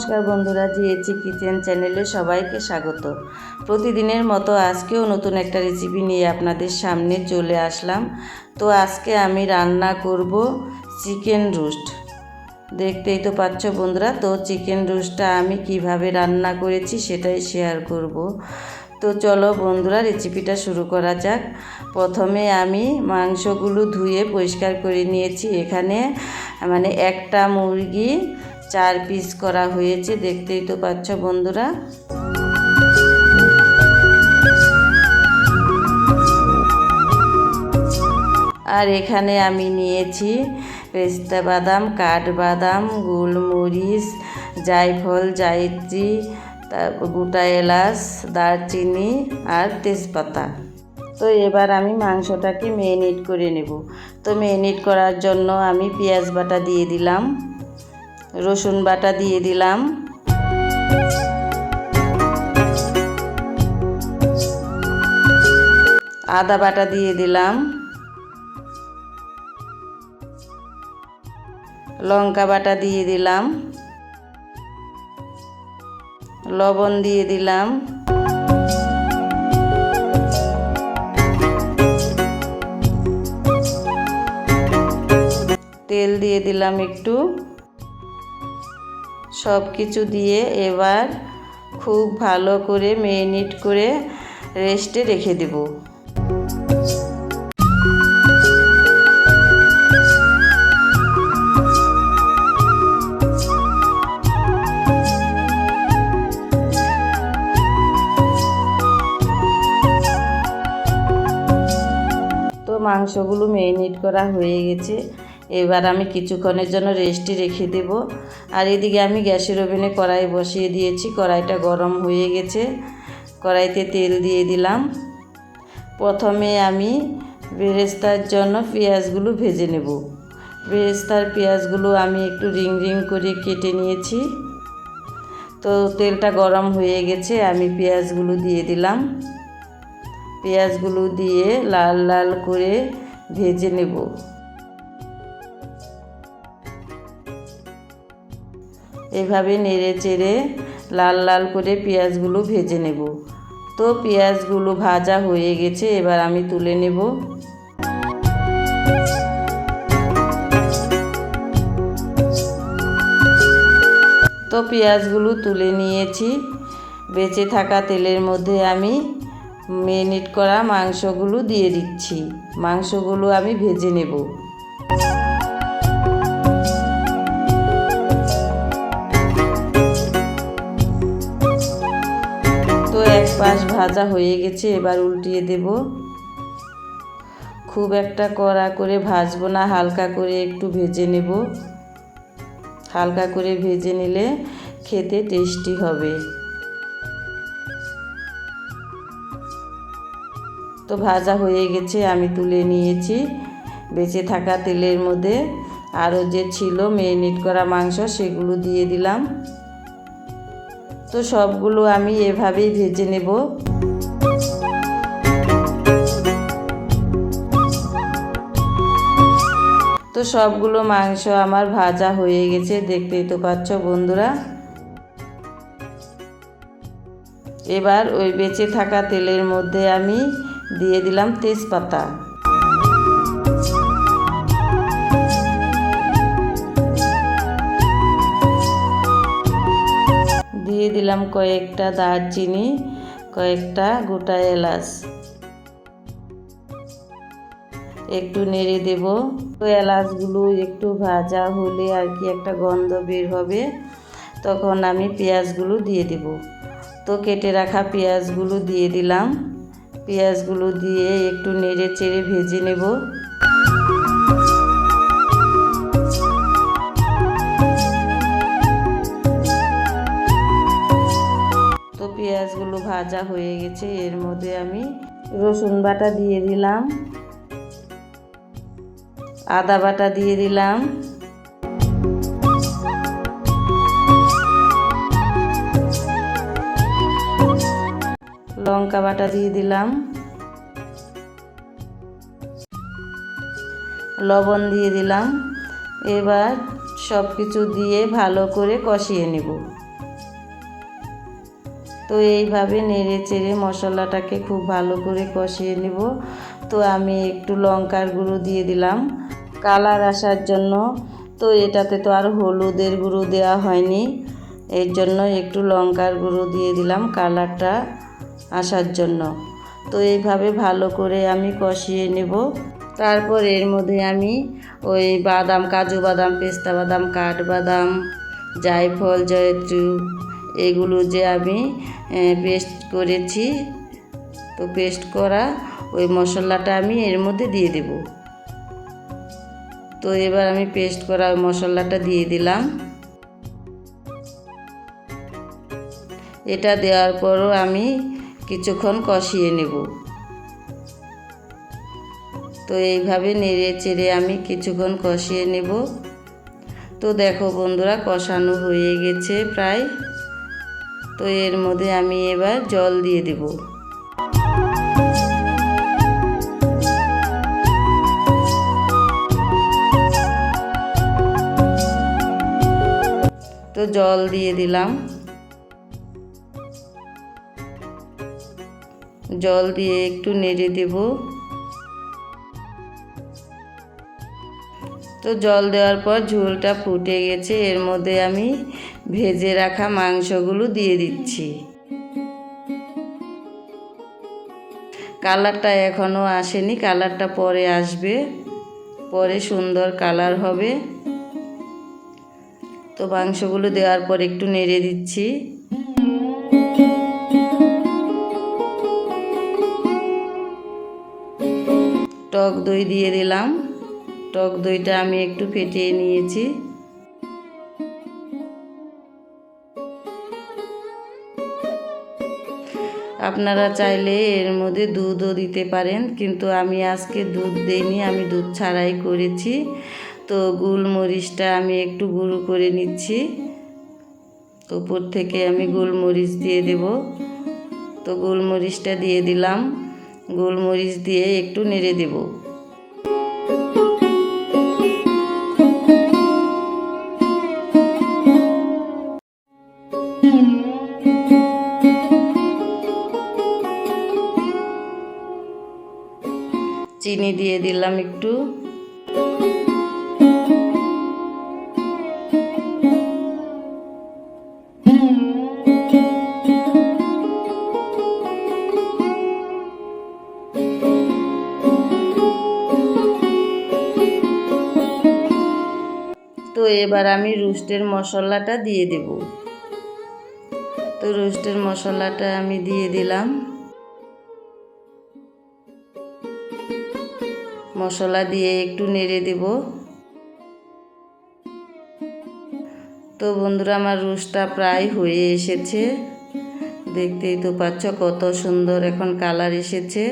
নমস্কার বন্ধুরা জিএচি কিচেন চ্যানেলে সবাইকে স্বাগত। প্রতিদিনের মতো আজকেও নতুন একটা রেসিপি নিয়ে আপনাদের সামনে চলে আসলাম। তো আজকে আমি রান্না করব চিকেন রোস্ট। দেখতেই তো পাচ্ছ বন্ধুরা, তো চিকেন রোস্টটা আমি কীভাবে রান্না করেছি সেটাই শেয়ার করব। তো চলো বন্ধুরা রেসিপিটা শুরু করা যাক। প্রথমে আমি মাংসগুলো ধুয়ে পরিষ্কার করে নিয়েছি। এখানে মানে একটা মুরগি চার পিস করা হয়েছে, দেখতেই তো পাচ্ছ বন্ধুরা। আর এখানে আমি নিয়েছি পেস্তা বাদাম কাঠবাদাম গোলমরিচ, জায়ফল, জায়ত্রী তারপর গোটা এলাচ, দারচিনি আর তেজপাতা। তো এবার আমি মাংসটাকে মেরিনেট করে নেব। তো মেরিনেট করার জন্য আমি পেঁয়াজ বাটা দিয়ে দিলাম। রসুন বাটা দিয়ে দিলাম। আদা বাটা দিয়ে দিলাম। লঙ্কা বাটা দিয়ে দিলাম। লবণ দিয়ে দিলাম। তেল দিয়ে দিলাম একটু। সব কিছু দিয়ে এবার খুব ভালো করে মেরিনেট করে রেস্টে রেখে দেব। তো মাংসগুলো মেরিনেট করা হয়ে গেছে। এবার আমি কিছুক্ষণের জন্য রেস্টে রেখে দেব। আর এদিকে আমি গ্যাসের ওভেনে কড়াই বসিয়ে দিয়েছি। কড়াইটা গরম হয়ে গেছে। কড়াইতে তেল দিয়ে দিলাম। প্রথমে আমি বেরেস্তার জন্য পেঁয়াজগুলো ভেজে নেব। বেরেস্তার পেঁয়াজগুলো আমি একটু রিং রিং করে কেটে নিয়েছি। তো তেলটা গরম হয়ে গেছে, আমি পেঁয়াজগুলো দিয়ে দিলাম। পেঁয়াজগুলো দিয়ে লাল লাল করে ভেজে নেব। এভাবে নেড়ে চেড়ে লাল লাল করে পেঁয়াজগুলো ভেজে নেব। তো পেঁয়াজগুলো ভাজা হয়ে গেছে, এবার আমি তুলে নেব। তো পেঁয়াজগুলো তুলে নিয়েছি। বেঁচে থাকা তেলের মধ্যে আমি মেরিনেট করা মাংসগুলো দিয়ে দিচ্ছি। মাংসগুলো আমি ভেজে নেব। পাশ ভাজা হয়ে গেছে এবার উল্টিয়ে দেব। খুব একটা কড়া করে ভাজবো না হালকা করে একটু ভেজে নেব। হালকা করে ভেজে নিলে খেতে টেস্টি হবে। তো ভাজা হয়ে গেছে আমি তুলে নিয়েছি। বেঁচে থাকা তেলের মধ্যে আরও যে ছিল মেরিনেট করা মাংস সেগুলো দিয়ে দিলাম। তো সবগুলো আমি এভাবেই ভেজে নেব। তো সবগুলো মাংস আমার ভাজা হয়ে গেছে, দেখতেই তো পাচ্ছ বন্ধুরা। এবার ওই বেঁচে থাকা তেলের মধ্যে আমি দিয়ে দিলাম তেজপাতা। দিলাম কয়েকটা দারচিনি, কয়েকটা গোটা এলাচ। একটু নেড়ে দেব। এলাচগুলো একটু ভাজা হলে আর কি একটা গন্ধ বের হবে। তখন আমি পেঁয়াজগুলো দিয়ে দেব। তো কেটে রাখা পেঁয়াজগুলো দিয়ে দিলাম। পেঁয়াজগুলো দিয়ে একটু নেড়ে চেড়ে ভেজে নেব। পেঁয়াজগুলো ভাজা হয়ে গেছে, এর মধ্যে আমি রসুন বাটা দিয়ে দিলাম, আদা বাটা দিয়ে দিলাম। লঙ্কা বাটা দিয়ে দিলাম। লবণ দিয়ে দিলাম। এবার সব কিছু দিয়ে ভালো করে কষিয়ে নেব। তো এইভাবে নেড়ে চেড়ে মশলাটাকে খুব ভালো করে কষিয়ে নেব। তো আমি একটু লঙ্কার গুঁড়ো দিয়ে দিলাম। কালার আসার জন্য, তো এটাতে তো আর হলুদের গুঁড়ো দেওয়া হয়নি। এর জন্য একটু লঙ্কার গুঁড়ো দিয়ে দিলাম কালারটা আসার জন্য। তো এইভাবে ভালো করে আমি কষিয়ে নেব। তারপর এর মধ্যে আমি ওই বাদাম, কাজু বাদাম, পেস্তা বাদাম কাঠবাদাম জায়ফল, জয়ত্রী এগুলো যে আমি পেস্ট করেছি, তো পেস্ট করা ওই মশলাটা আমি এর মধ্যে দিয়ে দেব। তো এবার আমি পেস্ট করা ওই মশলাটা দিয়ে দিলাম। এটা দেওয়ার পরও আমি কিছুক্ষণ কষিয়ে নেব। তো এইভাবে নেড়ে চেড়ে আমি কিছুক্ষণ কষিয়ে নেব। তো দেখো বন্ধুরা, কষানো হয়ে গেছে প্রায়। তো এর মধ্যে আমি এবার জল দিয়ে দেব। তো জল দিয়ে দিলাম। জল দিয়ে একটু নেড়ে দেব। তো জল দেওয়ার পর ঝোলটা ফুটে গেছে, এর মধ্যে আমি ভেজে রাখা মাংসগুলো দিয়ে দিচ্ছি। কালারটা এখনও আসেনি, কালারটা পরে আসবে। পরে সুন্দর কালার হবে। তো মাংসগুলো দেওয়ার পর একটু নেড়ে দিচ্ছি। টক দই দিয়ে দিলাম। টক দইটা আমি একটু ফেটিয়ে নিয়েছি। আপনারা চাইলে এর মধ্যে দুধও দিতে পারেন, কিন্তু আমি আজকে দুধ দিইনি, আমি দুধ ছাড়াই করেছি। তো গোলমরিচটা আমি একটু গুঁড়ো করে নিচ্ছি। উপর থেকে আমি গোলমরিচ দিয়ে দেব। তো গোলমরিচটা দিয়ে দিলাম। গোলমরিচ দিয়ে একটু নেড়ে দেব। চিনি দিয়ে দিলাম একটু। তো এবার আমি রোস্টের মশলাটা দিয়ে দেব। তো রোস্টের মশলাটা আমি দিয়ে দিলাম। মশলা দিয়ে একটু নেড়ে দেব। তো বন্ধুরা, আমার রোস্টটা প্রায় হয়ে এসেছে। দেখতেই তো পাচ্ছ কত সুন্দর এখন কালার এসেছে।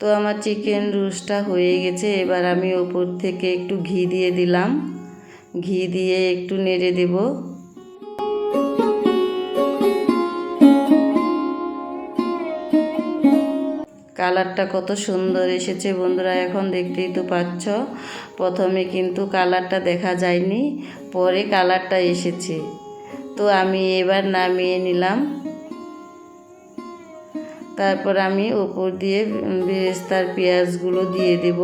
তো আমার চিকেন রোস্টটা হয়ে গেছে। এবার আমি ওপর থেকে একটু ঘি দিয়ে দিলাম। ঘি দিয়ে একটু নেড়ে দেব। কালারটা কত সুন্দর এসেছে বন্ধুরা, এখন দেখতেই তো পাচ্ছ। প্রথমে কিন্তু কালারটা দেখা যায়নি, পরে কালারটা এসেছে। তো আমি এবার নামিয়ে নিলাম। তারপর আমি ওপর দিয়ে বেরেস্তার পেঁয়াজগুলো দিয়ে দেব।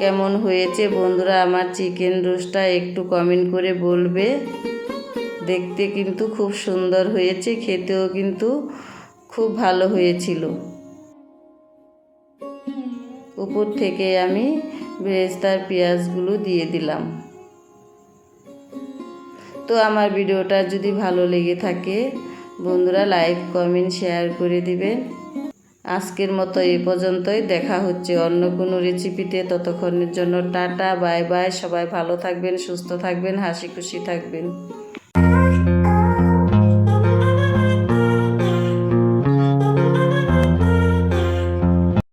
কেমন হয়েছে বন্ধুরা, আমার চিকেন রোস্টটা একটু কমেন্ট করে বলবে। দেখতে কিন্তু খুব সুন্দর হয়েছে, খেতেও কিন্তু খুব ভালো হয়েছিল। উপর থেকে আমি বেরেস্তার পেঁয়াজগুলো দিয়ে দিলাম। তো আমার ভিডিওটা যদি ভালো লেগে থাকে, বন্ধুরা লাইক, কমেন্ট, শেয়ার করে দিবেন। আজকের মতো এই পর্যন্তই। দেখা হচ্ছে অন্য কোনো রেসিপিতে। ততক্ষণের জন্য টাটা, বাই বাই। সবাই ভালো থাকবেন, সুস্থ থাকবেন, হাসি খুশি থাকবেন।